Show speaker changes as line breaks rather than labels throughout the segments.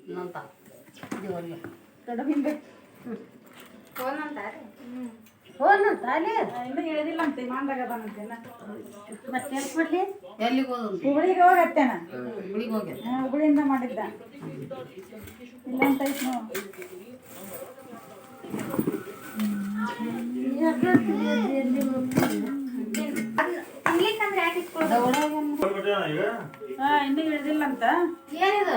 ಇನ್ನೊಂದು ತಾ ದೇವರಿಗೆ
ಕಡು ಹಿಂಬೇಕು
ಫೋನ್ ಅಂತಾರೆ ಫೋನ್ ಅಂತ ಅಲ್ಲಿ
ಇನ್ನೂ ಹೇಳಿದಿಲ್ಲ ಅಂತ ಇಮಾನ್ದಾಗ ಅದಾನಂತೆ
ಮತ್ತೆ ಎಲ್ಲಿ ಕೊಡ್ಲಿ ಎಲ್ಲಿಗೆ ಹೋದ್ರು
ಹುಬ್ಳಿಗೆ ಹೋಗತ್ತೇನ
ಹುಬ್ಳಿಗೆ ಹೋಗ್ಯಾರ
ಹುಬ್ಳಿಯಿಂದ ಮಾಡಿದ್ದ ಇಲ್ಲ ಅಂತ ಐತ್ ನಾವು ಹಾ ಇನ್ನೂ ಹೇಳಿದಿಲ್ಲ ಅಂತ
ಏನಿದು?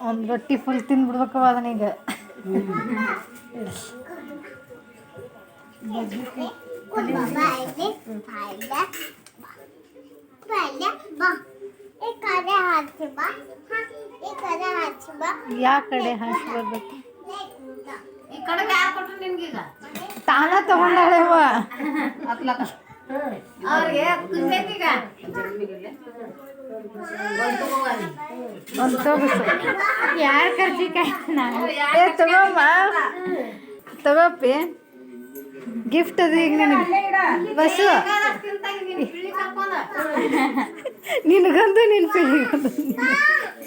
ಒಂದು ರೊಟ್ಟಿ ಫುಲ್ ತಿಂದ್ಬಿಡ್ಬೇಕವ ಅದನೀಗ ಯಾ ಕಡೆ ಹಾಕಿ ಬರ್ಬೇಕು
ಈ ಕಡೆ ಯಾರು ಕೊಟ್ರು ನಿನ್ಗೀಗ
ತಾನ ತಗೊಂಡಾಳೆವ
ಹತ್ಲಕ ಅವ್ರಿಗೆ
ಯಾರು ಕರ್ಜಿಕಾಯಿ ಏ ತಗೋಮ್ಮ. ತಗೋಪಿ ಗಿಫ್ಟ್ ಅದು ಈಗ ನಿನಗೆ. ಬಸ್ಸು ನಿನಗಂದು ನಿನ್ ಪಿಳಿ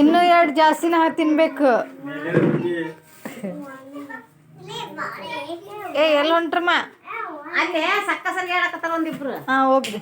ಇನ್ನೂ ಎರಡು ಜಾಸ್ತಿನ ತಿನ್ಬೇಕು. ಏ ಎಲ್ಲಿ ಹೊಂಟ್ರಮ್ಮ?
ಅಲ್ಲೇ ಸಕ್ಕ ಸರಿ ಹೇಳಕತ್ತಾರ ಒಂದಿಬ್ರು.
ಹಾಂ ಹೋಗ್ರಿ.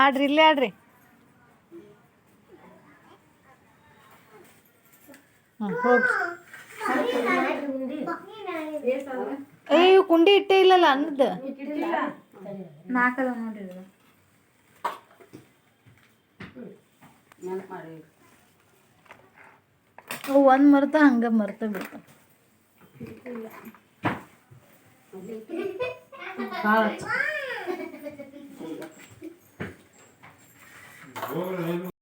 ಆಡ್ರಿ ಇಲ್ಲೇ ಆಡ್ರಿ. ಹಾಂ ಹೋಗ್ರಿ. ಏ ಇವು ಕುಂಡಿ ಇಟ್ಟೇ ಇಲ್ಲಲ್ಲ ಅನ್ನದ
ನಾಲ್ಕದ ನೋಡ್ರಿ
ಅವು ಒಂದು ಮರ್ತ ಹಂಗೆ ಮರ್ತ ಬಿಡ್ತ.
ಭಾಳ